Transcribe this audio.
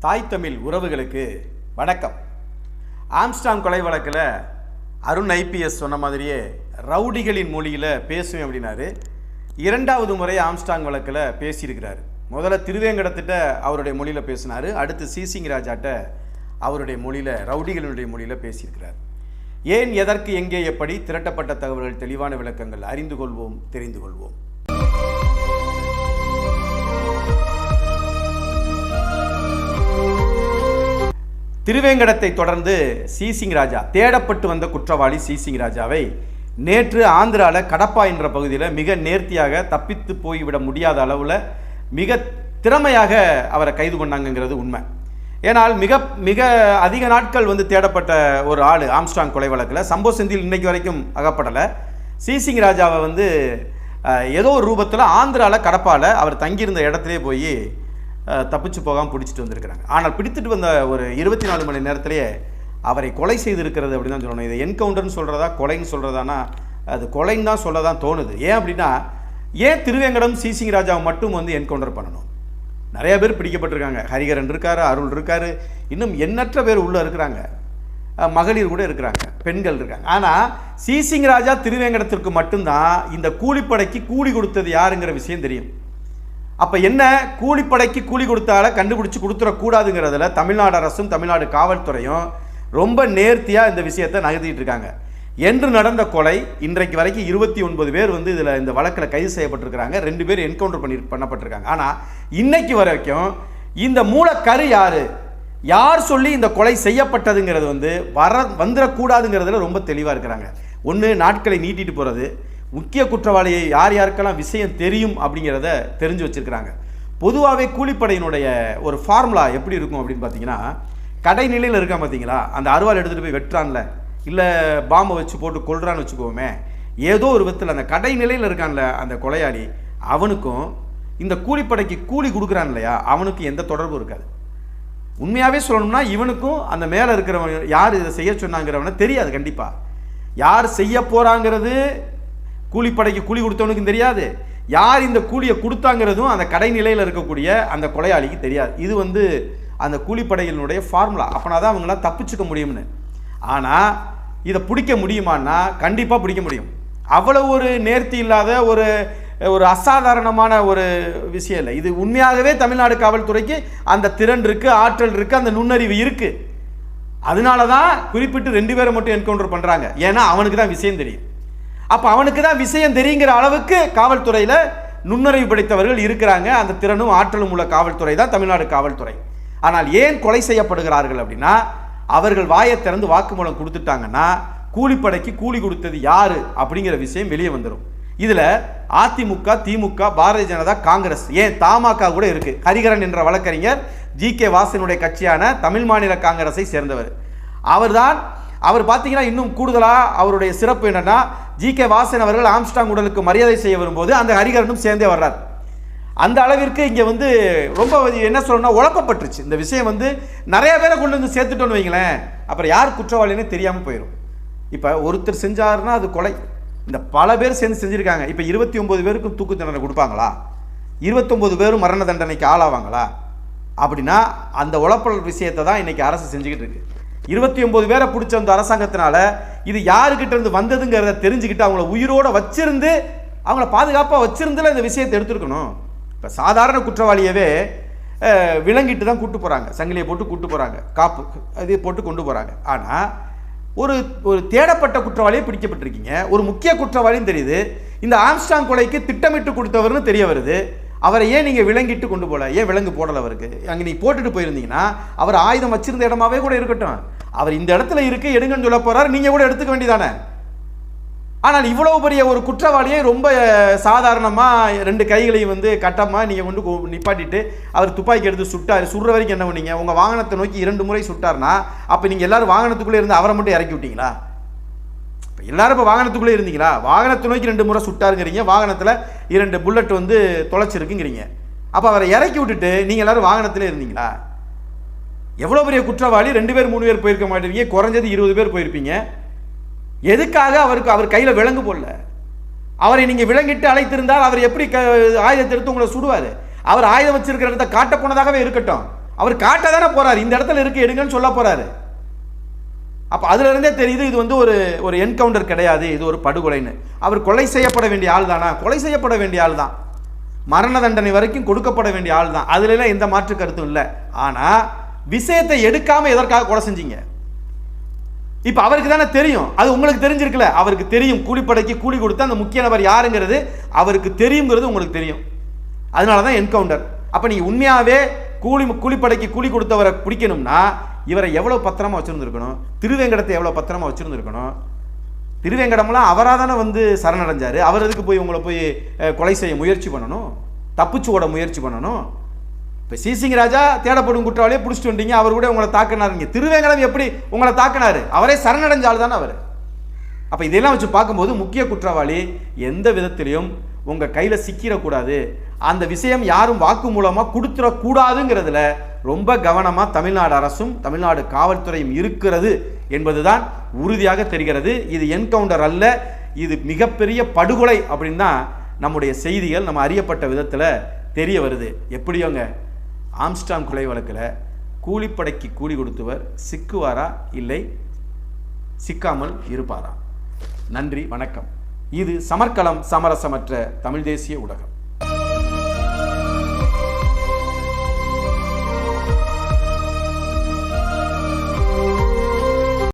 தாய் தமிழ் உறவுகளுக்கு வணக்கம். ஆம்ஸ்டாங் கொலை வழக்கில் அருண் ஐபிஎஸ் சொன்ன மாதிரியே ரவுடிகளின் மொழியில் பேசுவேன் அப்படின்னாரு. இரண்டாவது முறை ஆம்ஸ்டாங் வழக்கில் பேசியிருக்கிறாரு. முதல்ல திருவேங்கடத்திட்ட அவருடைய மொழியில் பேசினார். அடுத்து சிசிங் ராஜாட்ட அவருடைய மொழியில் ரவுடிகளினுடைய மொழியில் பேசியிருக்கிறார். ஏன் எதற்கு எங்கே எப்படி திரட்டப்பட்ட தகவல்கள் தெளிவான விளக்கங்கள் அறிந்து கொள்வோம் தெரிந்து கொள்வோம். திருவேங்கடத்தை தொடர்ந்து சிசிங் ராஜா தேடப்பட்டு வந்த குற்றவாளி சிசிங் ராஜாவை நேற்று ஆந்திராவில் கடப்பா என்ற பகுதியில் மிக நேர்த்தியாக தப்பித்து போய்விட முடியாத அளவில் மிக திறமையாக அவரை கைது பண்ணாங்கங்கிறது உண்மை. ஏனால் மிக மிக அதிக நாட்கள் வந்து தேடப்பட்ட ஒரு ஆள் ஆம்ஸ்டாங் கொலை வழக்கில் சம்பவ செந்தில் இன்னைக்கு வரைக்கும் அகப்படலை. சிசிங் ராஜாவை வந்து ஏதோ ஒரு ரூபத்தில் ஆந்திராவில் கடப்பாவில் அவர் தங்கியிருந்த இடத்திலே போய் தப்பிச்சு போகாமல் பிடிச்சிட்டு வந்திருக்கிறாங்க. ஆனால் பிடித்துட்டு வந்த ஒரு இருபத்தி நாலு மணி நேரத்திலேயே அவரை கொலை செய்திருக்கிறது அப்படின்னு தான் சொல்லணும். இதை என்கவுண்டர்னு சொல்கிறதா கொலைன்னு சொல்கிறதானா அது கொலைன்னு தான் சொல்ல தான் தோணுது. ஏன் அப்படின்னா ஏன் திருவேங்கடம் சிசிங் ராஜாவை மட்டும் வந்து என்கவுண்டர் பண்ணணும்? நிறைய பேர் பிடிக்கப்பட்டிருக்காங்க. ஹரிகரன் இருக்காரு அருள் இருக்காரு. இன்னும் எண்ணற்ற பேர் உள்ளே இருக்கிறாங்க. மகளிர் கூட இருக்கிறாங்க. பெண்கள் இருக்காங்க. ஆனால் சிசிங் ராஜா திருவேங்கடத்திற்கு மட்டும்தான் இந்த கூலிப்படைக்கு கூலி கொடுத்தது யாருங்கிற விஷயம் தெரியும். அப்போ என்ன? கூலிப்படைக்கு கூலி கொடுத்தால கண்டுபிடிச்சி கொடுத்துடக்கூடாதுங்கிறதுல தமிழ்நாடு அரசும் தமிழ்நாடு காவல்துறையும் ரொம்ப நேர்த்தியாக இந்த விஷயத்தை நகர்த்திட்டு இருக்காங்க. என்று நடந்த கொலை இன்றைக்கு வரைக்கும் இருபத்தி ஒன்பது பேர் வந்து இதில் இந்த வழக்கில் கைது செய்யப்பட்டிருக்கிறாங்க. ரெண்டு பேர் என்கவுண்டர் பண்ணி பண்ணப்பட்டிருக்காங்க. ஆனால் இன்னைக்கு வரைக்கும் இந்த மூலக்கரு யார்? யார் சொல்லி இந்த கொலை செய்யப்பட்டதுங்கிறது வந்து வர வந்துடக்கூடாதுங்கிறதுல ரொம்ப தெளிவாக இருக்கிறாங்க. ஒன்று நாட்களை நீட்டிட்டு போகிறது முக்கிய குற்றவாளியை யார் யாருக்கெல்லாம் விஷயம் தெரியும் அப்படிங்கிறத தெரிஞ்சு வச்சிருக்கிறாங்க. பொதுவாகவே கூலிப்படையினுடைய ஒரு ஃபார்முலா எப்படி இருக்கும் அப்படின்னு பார்த்தீங்கன்னா கடைநிலையில் இருக்கான் பார்த்தீங்களா? அந்த அருவாள் எடுத்துகிட்டு போய் வெட்டுறான்ல. இல்லை பாம்பை வச்சு போட்டு கொள்றான்னு வச்சுக்கோமே. ஏதோ ஒரு விதத்தில் அந்த கடைநிலையில் இருக்கான்ல அந்த கொலையாளி அவனுக்கும் இந்த கூலிப்படைக்கு கூலி கொடுக்குறான் இல்லையா? அவனுக்கு எந்த தொடர்பும் இருக்காது. உண்மையாகவே சொல்லணும்னா இவனுக்கும் அந்த மேலே இருக்கிறவன் யார் இதை செய்ய சொன்னாங்கிறவனை தெரியாது கண்டிப்பாக யார் செய்ய போகிறாங்கிறது கூலிப்படைக்கு கூலி கொடுத்தவனுக்கும் தெரியாது. யார் இந்த கூலியை கொடுத்தாங்கிறதும் அந்த கடைநிலையில் இருக்கக்கூடிய அந்த கொலையாளிக்கு தெரியாது. இது வந்து அந்த கூலிப்படையினுடைய ஃபார்முலா அப்போனா தான் அவங்களாம் தப்பிச்சுக்க முடியும்னு. ஆனால் இதை பிடிக்க முடியுமான்னா கண்டிப்பாக பிடிக்க முடியும். அவ்வளோ ஒரு நேர்த்தி இல்லாத ஒரு ஒரு அசாதாரணமான ஒரு விஷயம் இல்லை. இது உண்மையாகவே தமிழ்நாடு காவல்துறைக்கு அந்த திறன் இருக்குது ஆற்றல் இருக்குது அந்த நுண்ணறிவு இருக்குது அதனால தான் குறிப்பிட்டு ரெண்டு பேரை மட்டும் என்கவுண்டர் பண்ணுறாங்க ஏன்னா அவனுக்கு தான் விஷயம் தெரியும். அப்போ அவனுக்கு தான் விஷயம் தெரியுங்கிற அளவுக்கு காவல்துறையில் நுண்ணறிவு படைத்தவர்கள் இருக்கிறாங்க. அந்த திறனும் ஆற்றலும் உள்ள காவல்துறை தான் தமிழ்நாடு காவல்துறை. ஆனால் ஏன் கொலை செய்யப்படுகிறார்கள் அப்படின்னா அவர்கள் வாயை திறந்து வாக்குமூலம் கொடுத்துட்டாங்கன்னா கூலிப்படைக்கு கூலி கொடுத்தது யாரு அப்படிங்கிற விஷயம் வெளியே வந்துடும் இதில் அதிமுக திமுக பாரதிய ஜனதா காங்கிரஸ் ஏன் தமாக கூட இருக்கு. ஹரிகரன் என்ற வழக்கறிஞர் ஜி கே வாசனுடைய கட்சியான தமிழ் மாநில காங்கிரஸை சேர்ந்தவர். அவர்தான் அவர் பார்த்தீங்கன்னா இன்னும் கூடுதலாக அவருடைய சிறப்பு என்னென்னா ஜி கே வாசன் அவர்கள் ஆம்ஸ்டாங் உடலுக்கு மரியாதை செய்ய வரும்போது அந்த ஹரிகரனும் சேர்ந்தே வர்றார். அந்த அளவிற்கு இங்கே வந்து ரொம்ப என்ன சொல்லணும்னா உழப்பப்பட்டுருச்சு இந்த விஷயம் வந்து நிறைய பேரை கொண்டு வந்து சேர்த்துட்டோன்னு வைங்களேன் அப்புறம் யார் குற்றவாளின்னு தெரியாமல் போயிடும் இப்போ ஒருத்தர் செஞ்சாருன்னா அது கொலை. இந்த பல பேர் சேர்ந்து செஞ்சுருக்காங்க. இப்போ இருபத்தி ஒம்பது பேருக்கும் தூக்கு தண்டனை கொடுப்பாங்களா? இருபத்தொம்பது பேரும் மரண தண்டனைக்கு ஆளாவாங்களா? அப்படின்னா அந்த உழப்பல் விஷயத்தை தான் இன்றைக்கி அரசு செஞ்சுக்கிட்டு இருக்குது இருபத்தி ஒன்பது பேரை பிடிச்ச அந்த அரசாங்கத்தினால இது யாருக்கிட்ட இருந்து வந்ததுங்கிறத தெரிஞ்சுக்கிட்டு அவங்கள உயிரோட வச்சிருந்து அவங்கள பாதுகாப்பாக வச்சிருந்துல இந்த விஷயத்தை எடுத்துருக்கணும். இப்போ சாதாரண குற்றவாளியவே விலங்கிட்டு தான் கூட்டு போகிறாங்க சங்கிலியை போட்டு கூட்டு போகிறாங்க காப்பு இது போட்டு கொண்டு போகிறாங்க ஆனால் ஒரு ஒரு தேடப்பட்ட குற்றவாளியை பிடிக்கப்பட்டிருக்கீங்க. ஒரு முக்கிய குற்றவாளின்னு தெரியுது. இந்த ஆம்ஸ்டாங் கொலைக்கு திட்டமிட்டு கொடுத்தவர்னு தெரிய வருது. அவரை ஏன் நீங்கள் விலங்கிட்டு கொண்டு போகல ஏன் விலங்கு போடலை அவருக்கு? அங்கே நீ போட்டுட்டு போயிருந்தீங்கன்னா அவர் ஆயுதம் வச்சிருந்த இடமாவே கூட இருக்கட்டும். அவர் இந்த இடத்துல இருக்கு எடுங்கன்னு சொல்ல போறாரு நீங்கள் கூட எடுத்துக்க வேண்டியதானே? ஆனால் இவ்வளவு பெரிய ஒரு குற்றவாளியை ரொம்ப சாதாரணமாக ரெண்டு கைகளையும் வந்து கட்டமாக நீங்கள் கொண்டு நிப்பாட்டிட்டு அவர் துப்பாக்கி எடுத்து சுட்டார். சுடுற வரைக்கும் என்ன பண்ணீங்க? உங்கள் வாகனத்தை நோக்கி இரண்டு முறை சுட்டார்னா அப்போ நீங்கள் எல்லாரும் வாகனத்துக்குள்ளே இருந்து அவரை மட்டும் இறக்கி விட்டீங்களா? இப்போ எல்லாரும் இப்போ வாகனத்துக்குள்ளே இருந்தீங்களா? வாகனத்தை நோக்கி ரெண்டு முறை சுட்டாருங்கிறீங்க. வாகனத்தில் இரண்டு புல்லட் வந்து தொலைச்சிருக்குங்கிறீங்க. அப்போ அவரை இறக்கி விட்டுட்டு நீங்கள் எல்லாரும் வாகனத்தில் இருந்தீங்களா? எவ்வளோ பெரிய குற்றவாளி? ரெண்டு பேர் மூணு பேர் போயிருக்க மாட்டீங்க. குறைஞ்சது இருபது பேர் போயிருப்பீங்க. எதுக்காக அவருக்கு அவர் கையில் விலங்கு போடல? அவரை நீங்கள் விலங்கிட்டு அழைத்திருந்தால் அவர் எப்படி க ஆயுதத்தை எடுத்து உங்களை சுடுவார்? அவர் ஆயுதம் வச்சிருக்கிற இடத்த காட்ட போனதாகவே இருக்கட்டும். அவர் காட்ட தானே போகிறார் இந்த இடத்துல இருக்கு எடுங்கன்னு சொல்ல போகிறாரு அப்போ அதுலேருந்தே தெரியுது இது வந்து ஒரு ஒரு என்கவுண்டர் கிடையாது இது ஒரு படுகொலைன்னு. அவர் கொலை செய்யப்பட வேண்டிய ஆள் தானா? கொலை செய்யப்பட வேண்டிய ஆள் தான். மரண தண்டனை வரைக்கும் கொடுக்கப்பட வேண்டிய ஆள் தான். அதுலலாம் எந்த மாற்று கருத்தும் இல்லை. ஆனால் விஷயத்தை எடுக்காமல் எதற்காக கொலை செஞ்சீங்க? இப்போ அவருக்கு தானே தெரியும். அது உங்களுக்கு தெரிஞ்சிருக்குல்ல அவருக்கு தெரியும். கூலிப்படைக்கு கூலி கொடுத்தா அந்த முக்கிய நபர் யாருங்கிறது அவருக்கு தெரியுங்கிறது உங்களுக்கு தெரியும். அதனால தான் என்கவுண்டர் அப்போ நீங்கள் உண்மையாகவே கூலி கூலிப்படைக்கு கூலி கொடுத்தவரை பிடிக்கணும்னா இவரை எவ்வளோ பத்திரமா வச்சுருந்துருக்கணும்? திருவேங்கடத்தை எவ்வளோ பத்திரமா வச்சுருந்துருக்கணும்? திருவேங்கடம்லாம் அவராக தானே வந்து சரணடைஞ்சார்? அவர் எதுக்கு போய் உங்களை போய் கொலை செய்ய முயற்சி பண்ணணும்? தப்பிச்சு ஓட முயற்சி பண்ணணும்? இப்போ சிசிங் ராஜா தேடப்படும் குற்றவாளியை பிடிச்சிட்டு வந்தீங்க அவர் கூட உங்களை தாக்கினாருங்க திருவேங்கடம் எப்படி உங்களை தாக்கினார்? அவரே சரணடைஞ்சால் தானே அவர். அப்போ இதெல்லாம் வச்சு பார்க்கும்போது முக்கிய குற்றவாளி எந்த விதத்திலையும் உங்கள் கையில் சிக்கிடக்கூடாது அந்த விஷயம் யாரும் வாக்கு மூலமாக கொடுத்துடக்கூடாதுங்கிறதுல ரொம்ப கவனமாக தமிழ்நாடு அரசும் தமிழ்நாடு காவல்துறையும் இருக்கிறது என்பதுதான் உறுதியாக தெரிகிறது. இது என்கவுண்டர் அல்ல இது மிகப்பெரிய படுகொலை அப்படின்னு தான் நம்முடைய செய்திகள் நம்ம அறியப்பட்ட விதத்தில் தெரிய வருது. எப்படியோங்க? ஆம்ஸ்டாங் கொலை வழக்கில் கூலிப்படைக்கு கூலி கொடுத்தவர் சிக்குவாரா? இல்லை சிக்காமல் இருப்பாரா? நன்றி வணக்கம். இது சமர்க்கலம் சமரசமற்ற தமிழ் தேசிய ஊடகம்.